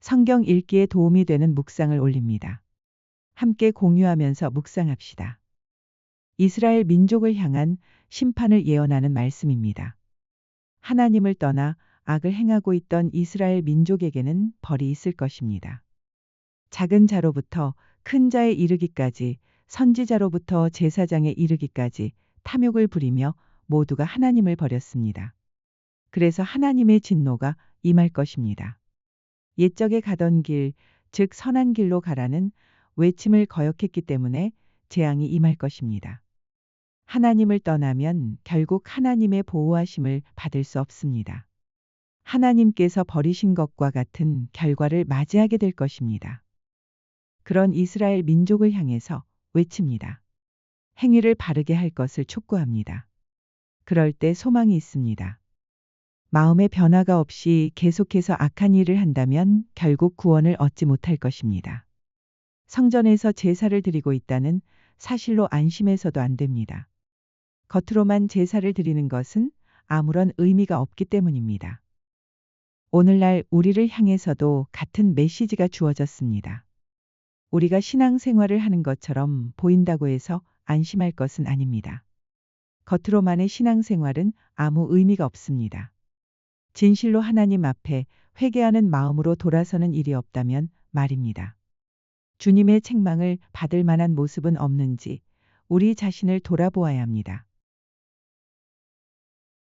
성경 읽기에 도움이 되는 묵상을 올립니다. 함께 공유하면서 묵상합시다. 이스라엘 민족을 향한 심판을 예언하는 말씀입니다. 하나님을 떠나 악을 행하고 있던 이스라엘 민족에게는 벌이 있을 것입니다. 작은 자로부터 큰 자에 이르기까지 선지자로부터 제사장에 이르기까지 탐욕을 부리며 모두가 하나님을 버렸습니다. 그래서 하나님의 진노가 임할 것입니다. 옛적에 가던 길, 즉 선한 길로 가라는 외침을 거역했기 때문에 재앙이 임할 것입니다. 하나님을 떠나면 결국 하나님의 보호하심을 받을 수 없습니다. 하나님께서 버리신 것과 같은 결과를 맞이하게 될 것입니다. 그런 이스라엘 민족을 향해서 외칩니다. 행위를 바르게 할 것을 촉구합니다. 그럴 때 소망이 있습니다. 마음의 변화가 없이 계속해서 악한 일을 한다면 결국 구원을 얻지 못할 것입니다. 성전에서 제사를 드리고 있다는 사실로 안심해서도 안 됩니다. 겉으로만 제사를 드리는 것은 아무런 의미가 없기 때문입니다. 오늘날 우리를 향해서도 같은 메시지가 주어졌습니다. 우리가 신앙생활을 하는 것처럼 보인다고 해서 안심할 것은 아닙니다. 겉으로만의 신앙생활은 아무 의미가 없습니다. 진실로 하나님 앞에 회개하는 마음으로 돌아서는 일이 없다면 말입니다. 주님의 책망을 받을 만한 모습은 없는지 우리 자신을 돌아보아야 합니다.